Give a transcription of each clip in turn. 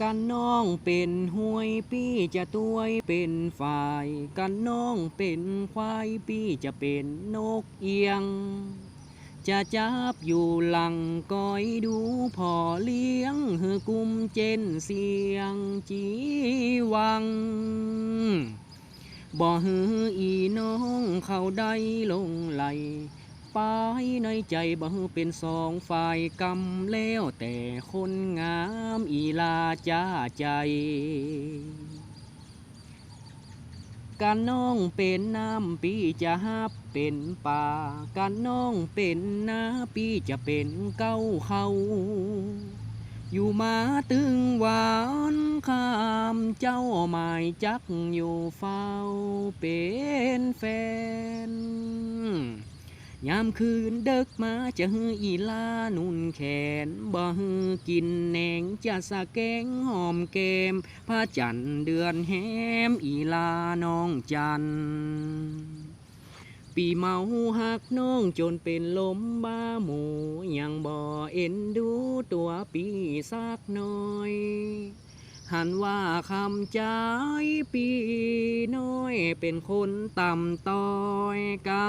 กันน้องเป็นห้วยปี้จะตัวยเป็นฝ่าย กันน้องเป็นควายปี้จะเป็นนกเอียง จะจับอยู่หลังก้อยดูพอเลี้ยงหือกุมเจนเสียงจีวัง บ่เฮืออีน้องเขาได้ลงไหล ปายในใจบ่ฮือเป็นสองฝ่ายกำแล้วแต่คนงามอีลาจ้าใจการน้องเป็นน้ำปีจะฮับเป็นป่าการน้องเป็นนาปีจะเป็นเก้าเขาอยู่มาตึงหวานข้ามเจ้าหมายจักอยู่เฝ้าเป็นแฟน ยามคืนเดึกมาจะฮืออีลานุ่นแขนบ่ฮือกินแหนงจะสะแกงหอมแกมพระจันทร์เดือนแหมอีลาน้องจันทร์ปีเมาหักน้องจนเป็นลมบ้าหมูยังบ่เอ็นดูตัวปีสักหน่อย หันว่าคำใจปีน้อย เป็นคนต่ำต้อยกา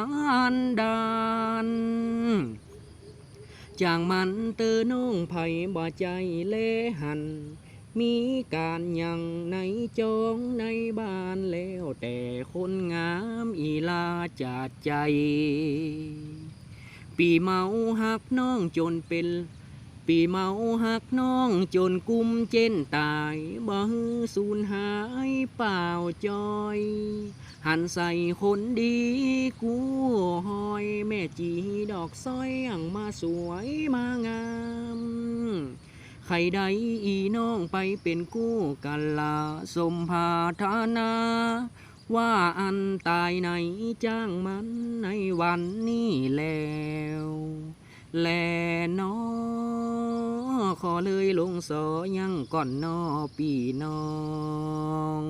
รดานจางมันเตอน้องไผ่บ่ใจเลหัน มีการยังในจองในบ้านแล้วแต่คนงามอีลาจัดใจ ปีเมาหักน้องจนเป็น ปีเมาหักน้องจนกุมเจนตายบ่ฮือสูญหายเปล่าจอย หันใส่คนดีกูหอยแม่จีดอกสร้อยอังมาสวยมางามใครใดอีน้องไปเป็นกู้กันลาสมภาธนา ว่าอันตายในจ้างมันในวันนี้แล ขอเลยลงสอยังก่อนนอปีน้อง